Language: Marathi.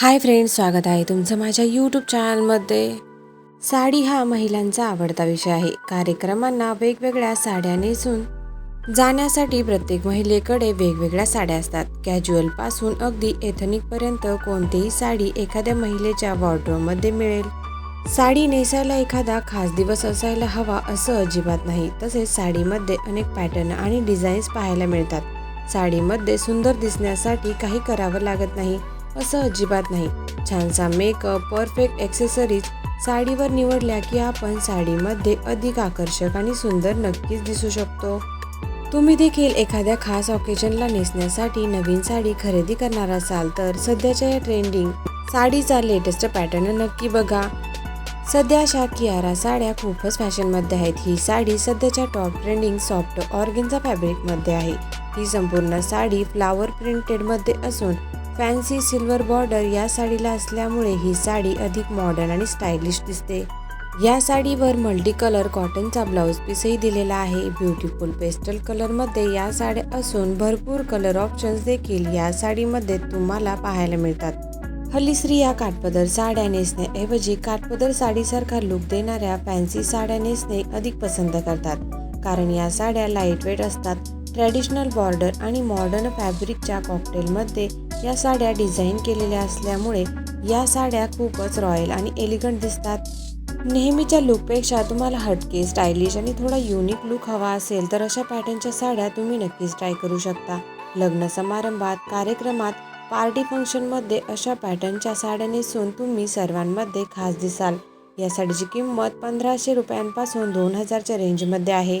हाय फ्रेंड्स स्वागत आहे तुमचं माझ्या यूट्यूब चॅनलमध्ये साडी हा महिलांचा आवडता विषय आहे. कार्यक्रमांना वेगवेगळ्या साड्या नेसून जाण्यासाठी प्रत्येक महिलेकडे वेगवेगळ्या साड्या असतात. कॅज्युअलपासून अगदी एथनिकपर्यंत कोणतीही साडी एखाद्या महिलेच्या वॉर्ड्रोबमध्ये मिळेल. साडी नेसायला एखादा खास दिवस असायला हवा असं अजिबात नाही. तसेच साडीमध्ये अनेक पॅटर्न आणि डिझाईन्स पाहायला मिळतात. साडीमध्ये सुंदर दिसण्यासाठी काही करावं लागत नाही. असं अजिबात नाही. छानसा मेकअप परफेक्ट ॲक्सेसरीज साडीवर निवडल्या की आपण साडीमध्ये अधिक आकर्षक आणि सुंदर नक्कीच दिसू शकतो. तुम्ही देखील एखाद्या खास ऑकेजनला नेसण्यासाठी नवीन साडी खरेदी करणार असाल तर सध्याच्या या ट्रेंडिंग साडीचा लेटेस्ट पॅटर्न नक्की बघा. सध्या अशा कियारा साड्या खूपच फॅशनमध्ये आहेत. ही साडी सध्याच्या टॉप ट्रेंडिंग सॉफ्ट ऑर्गेन्झा फॅब्रिकमध्ये आहे. ही संपूर्ण साडी फ्लावर प्रिंटेडमध्ये असून फॅन्सी सिल्वर बॉर्डर या साडीला असल्यामुळे ही साडी अधिक मॉडर्न आणि स्टायलिश दिसते. या साडीवर मल्टी कलर कॉटनचा ब्लाऊज पीसही दिलेला आहे. ब्युटिफुल पेस्टल कलरमध्ये या साड्या असून भरपूर कलर ऑप्शन्स देखील या साडीमध्ये तुम्हाला पाहायला मिळतात. हल्ली स्त्रिया काठपदर साड्या नेसण्याऐवजी काठपदर साडीसारखा लुक देणाऱ्या फॅन्सी साड्या नेसणे अधिक पसंत करतात. कारण या साड्या लाईटवेट असतात. ट्रॅडिशनल बॉर्डर आणि मॉडर्न फॅब्रिकच्या कॉकटेलमध्ये या साड्या डिझाईन केलेल्या असल्यामुळे या साड्या खूपच रॉयल आणि एलिगंट दिसतात. नेहमीच्या लुकपेक्षा तुम्हाला हटके स्टायलिश आणि थोडा युनिक लुक हवा असेल तर अशा पॅटर्नच्या साड्या तुम्ही नक्कीच ट्राय करू शकता. लग्न समारंभात कार्यक्रमात पार्टी फंक्शनमध्ये अशा पॅटर्नच्या साड्या नेसून तुम्ही सर्वांमध्ये खास दिसाल. या साडीची किंमत पंधराशे रुपयांपासून दोन हजारच्या रेंजमध्ये आहे.